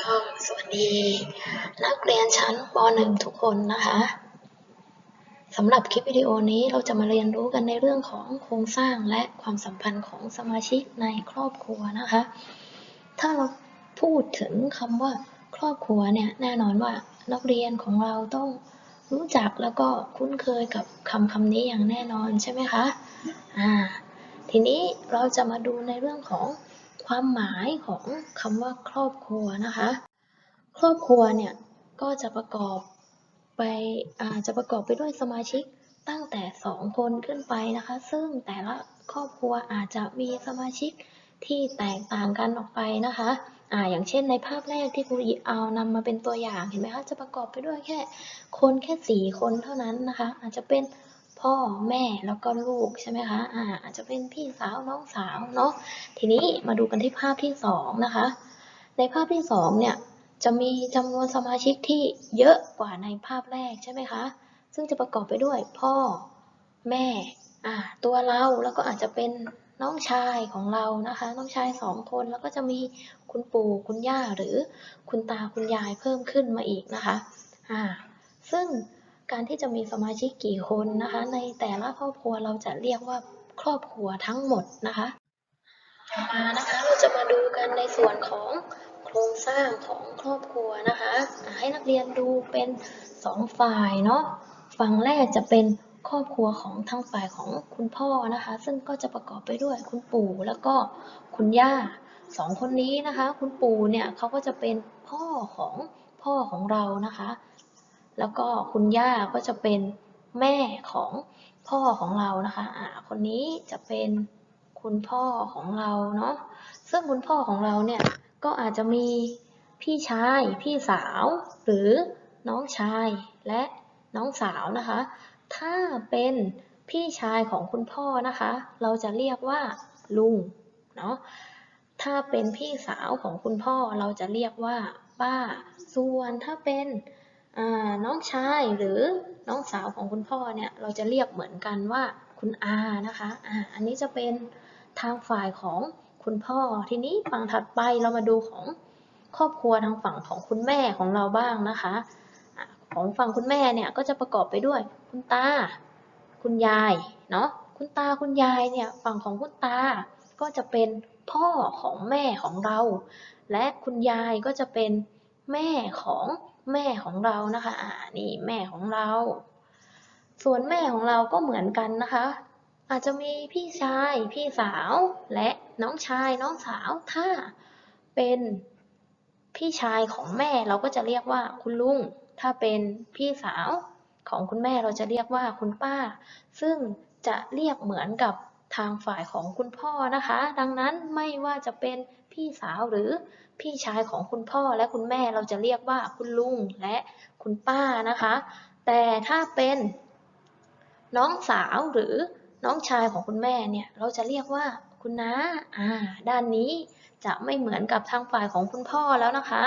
ก็สวัสดี นักเรียนชั้นป .1 ทุกคนนะคะสำหรับคลิปวิดีโอนี้เราจะมาเรียนรู้กันในเรื่องของโครงสร้างและความสัมพันธ์ของสมาชิกในครอบครัวนะคะ ถ้าเราพูดถึงคำว่าครอบครัวเนี่ยแน่นอนว่านักเรียนของเราต้องรู้จักแล้วก็คุ้นเคยกับคำคำนี้อย่างแน่นอนใช่ไหมคะอ่าทีนี้เราจะมาดูในเรื่องของ ความหมายของคำว่าครอบครัวนะคะ ครอบครัวเนี่ยก็จะประกอบไปอาจะประกอบไปด้วยสมาชิกตั้งแต่สองคนขึ้นไปนะคะ ซึ่งแต่ละครอบครัวอาจจะมีสมาชิกที่แตกต่างกันออกไปนะคะอ่าอย่างเช่นในภาพแรกที่ครูหยิบเอานำมาเป็นตัวอย่างเห็นไหมคะจะประกอบไปด้วยแค่คนแค่สี่คนเท่านั้นนะคะ อาจจะเป็น พ่อแม่แล้วก็ลูกใช่ไหมคะอ่าอาจจะเป็นพี่สาวน้องสาวเนาะทีนี้มาดูกันที่ภาพที่สองนะคะ ในภาพที่สองเนี่ยจะมีจำนวนสมาชิกที่เยอะกว่าในภาพแรกใช่ไหมคะ ซึ่งจะประกอบไปด้วยพ่อแม่อ่าตัวเราแล้วก็อาจจะเป็นน้องชายของเรานะคะ น้องชายสองคนแล้วก็จะมีคุณปู่คุณย่าหรือคุณตาคุณยายเพิ่มขึ้นมาอีกนะคะอ่าซึ่ง การที่จะมีสมาชิกกี่คนนะคะ ในแต่ละครอบครัวเราจะเรียกว่าครอบครัวทั้งหมดนะคะต่อมานะคะเราจะมาดูกันในส่วนของโครงสร้างของครอบครัวนะคะ ให้นักเรียนดูเป็นสองฝ่ายเนาะฝั่งแรกจะเป็นครอบครัวของทางฝ่ายของคุณพ่อนะคะ ซึ่งก็จะประกอบไปด้วยคุณปู่แล้วก็คุณย่าสองคนนี้นะคะ คุณปู่เนี่ยเขาก็จะเป็นพ่อของพ่อของเรานะคะ แล้วก็คุณย่าก็จะเป็นแม่ของพ่อของเรานะคะอ่าคนนี้จะเป็นคุณพ่อของเราเนาะ ซึ่งคุณพ่อของเราเนี่ยก็อาจจะมีพี่ชาย พี่สาว หรือน้องชายและน้องสาวนะคะ ถ้าเป็นพี่ชายของคุณพ่อนะคะ เราจะเรียกว่าลุงเนาะ ถ้าเป็นพี่สาวของคุณพ่อเราจะเรียกว่าป้า ส่วนถ้าเป็น น้องชายหรือน้องสาวของคุณพ่อเนี่ยเราจะเรียกเหมือนกันว่าคุณอานะคะอ่าอันนี้จะเป็นทางฝ่ายของคุณพ่อ ทีนี้ฝั่งถัดไปเรามาดูของครอบครัวทางฝั่งของคุณแม่ของเราบ้างนะคะอะของฝั่งคุณแม่เนี่ยก็จะประกอบไปด้วย คุณตา คุณยายเนาะคุณตาคุณยายเนี่ยฝั่งของคุณตาก็จะเป็นพ่อของแม่ของเรา และคุณยายก็จะเป็นแม่ของ แม่ของเรานะคะ อ่า นี่แม่ของเรา ส่วนแม่ของเราก็เหมือนกันนะคะ อาจจะมีพี่ชาย พี่สาว และน้องชาย น้องสาว ถ้าเป็นพี่ชายของแม่เราก็จะเรียกว่าคุณลุง ถ้าเป็นพี่สาวของคุณแม่เราจะเรียกว่าคุณป้า ซึ่งจะเรียกเหมือนกับทางฝ่ายของคุณพ่อนะคะ ดังนั้นไม่ว่าจะเป็นพี่สาวหรือพี่ชายของคุณพ่อและคุณแม่เราจะเรียกว่าคุณลุงและคุณป้านะคะ แต่ถ้าเป็นน้องสาวหรือน้องชายของคุณแม่เนี่ย เราจะเรียกว่าคุณน้าอ่า ด้านนี้จะไม่เหมือนกับทางฝ่ายของคุณพ่อแล้วนะคะ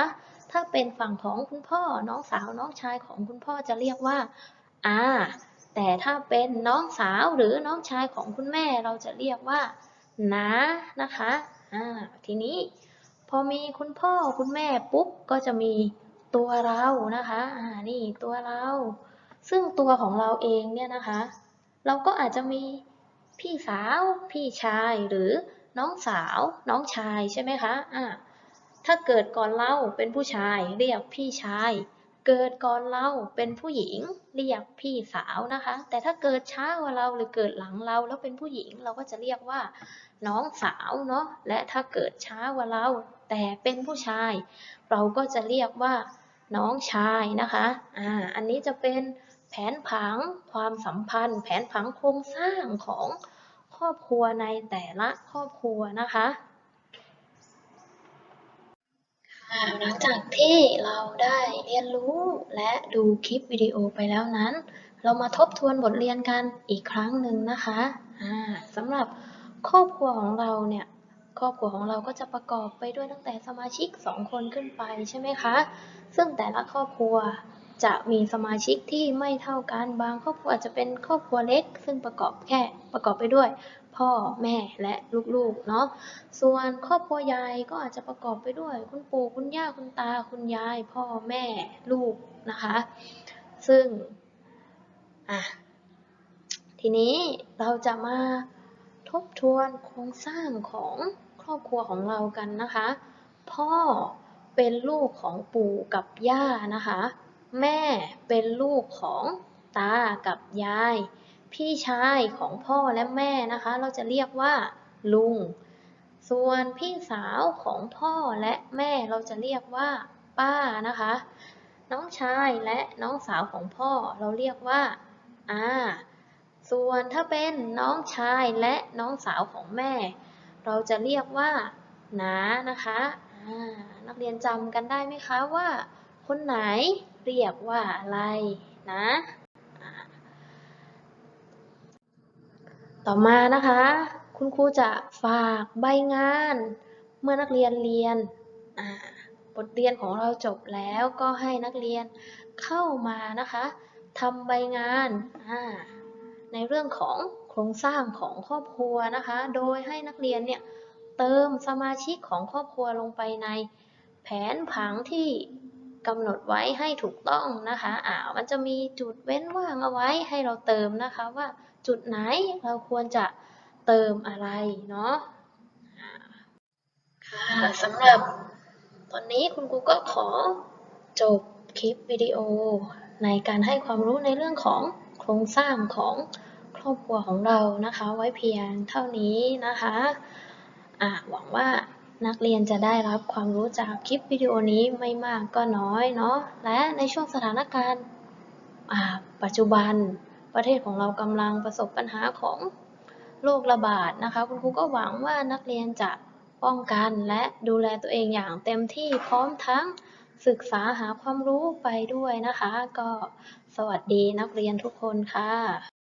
ถ้าเป็นฝั่งของคุณพ่อ น้องสาวน้องชายของคุณพ่อจะเรียกว่าอาแต่ถ้าเป็นน้องสาวหรือน้องชายของคุณแม่เราจะเรียกว่าน้านะคะอ่าทีนี้ อมีคุณพ่อคุณแม่ปุ๊บก็จะมีตัวเรานะคะอ่านี่ตัวเรา ซึ่งตัวของเราเองเนี่ยนะคะ เราก็อาจจะมีพี่สาว พี่ชายหรือน้องสาว น้องชายใช่ไหมคะอ่าถ้าเกิดก่อนเราเป็นผู้ชายเรียกพี่ชาย เกิดก่อนเราเป็นผู้หญิง เรียกพี่สาวนะคะ แต่ถ้าเกิดช้ากว่าเราหรือเกิดหลังเราแล้วเป็นผู้หญิง เราก็จะเรียกว่าน้องสาวเนาะ และถ้าเกิดช้ากว่าเรา แต่เป็นผู้ชาย เราก็จะเรียกว่าน้องชายนะคะ อ่า อันนี้จะเป็นแผนผังความสัมพันธ์ แผนผังโครงสร้างของครอบครัวในแต่ละครอบครัวนะคะหลังจากที่เราได้เรียนรู้และดูคลิปวิดีโอไปแล้วนั้น เรามาทบทวนบทเรียนกันอีกครั้งหนึ่งนะคะอ่าสำหรับครอบครัวของเราเนี่ย ครอบครัวของเราก็จะประกอบไปด้วยตั้งแต่สมาชิก 2 คนขึ้นไปใช่ไหมคะ ซึ่งแต่ละครอบครัวจะมีสมาชิกที่ไม่เท่ากัน บางครอบครัวอาจจะเป็นครอบครัวเล็ก ซึ่งประกอบแค่ประกอบไปด้วย พ่อแม่และลูกๆเนาะ ส่วนครอบครัวใหญ่ก็อาจจะประกอบไปด้วย คุณปู่คุณย่าคุณตาคุณยาย พ่อแม่ลูกนะคะ ซึ่งอะทีนี้เราจะมาทบทวนโครงสร้างของ ครอบครัวของเรากันนะคะ พ่อเป็นลูกของปู่กับย่านะคะ แม่เป็นลูกของตากับยาย พี่ชายของพ่อและแม่นะคะ เราจะเรียกว่าลุง ส่วนพี่สาวของพ่อและแม่เราจะเรียกว่าป้านะคะ น้องชายและน้องสาวของพ่อเราเรียกว่าอาส่วนถ้าเป็นน้องชายและน้องสาวของแม่ เราจะเรียกว่าหนานะคะนักเรียนจำกันได้ไหมคะว่า คนไหนเรียกว่าอะไรนะต่อมานะคะ คุณครูจะฝากใบงาน เมื่อนักเรียนเรียนบทเรียนของเราจบแล้วก็ให้นักเรียนเข้ามานะคะทำใบงานในเรื่องของ ครงสร้างของครอบครัวนะคะ โดยให้นักเรียนเนี่ยเติมสมาชิกของครอบครัวลงไปในแผนผังที่กำหนดไว้ให้ถูกต้องนะคะอ่ามันจะมีจุดเว้นว่างเอาไว้ให้เราเติมนะคะว่าจุดไหนเราควรจะเติมอะไรเนาะค่ะสำหรับตอนนี้คุณครูก็ขอจบคลิปวิดีโอในการให้ความรู้ในเรื่องของโครงสร้างของ รอบครัวของเรานะคะ ไว้เพียงเท่านี้นะคะะหวังว่านักเรียนจะได้รับความรู้จากคลิปวิดีโอนี้ไม่มากก็น้อยเนาะและในช่วงสถานการณ์ปัจจุบันประเทศของเรากำลังประสบปัญหาของโรคระบาดนะคะ คุณครูก็หวังว่านักเรียนจะป้องกันและดูแลตัวเองอย่างเต็มที่พร้อมทั้งศึกษาหาความรู้ไปด้วยนะคะ ก็สวัสดีนักเรียนทุกคนค่ะ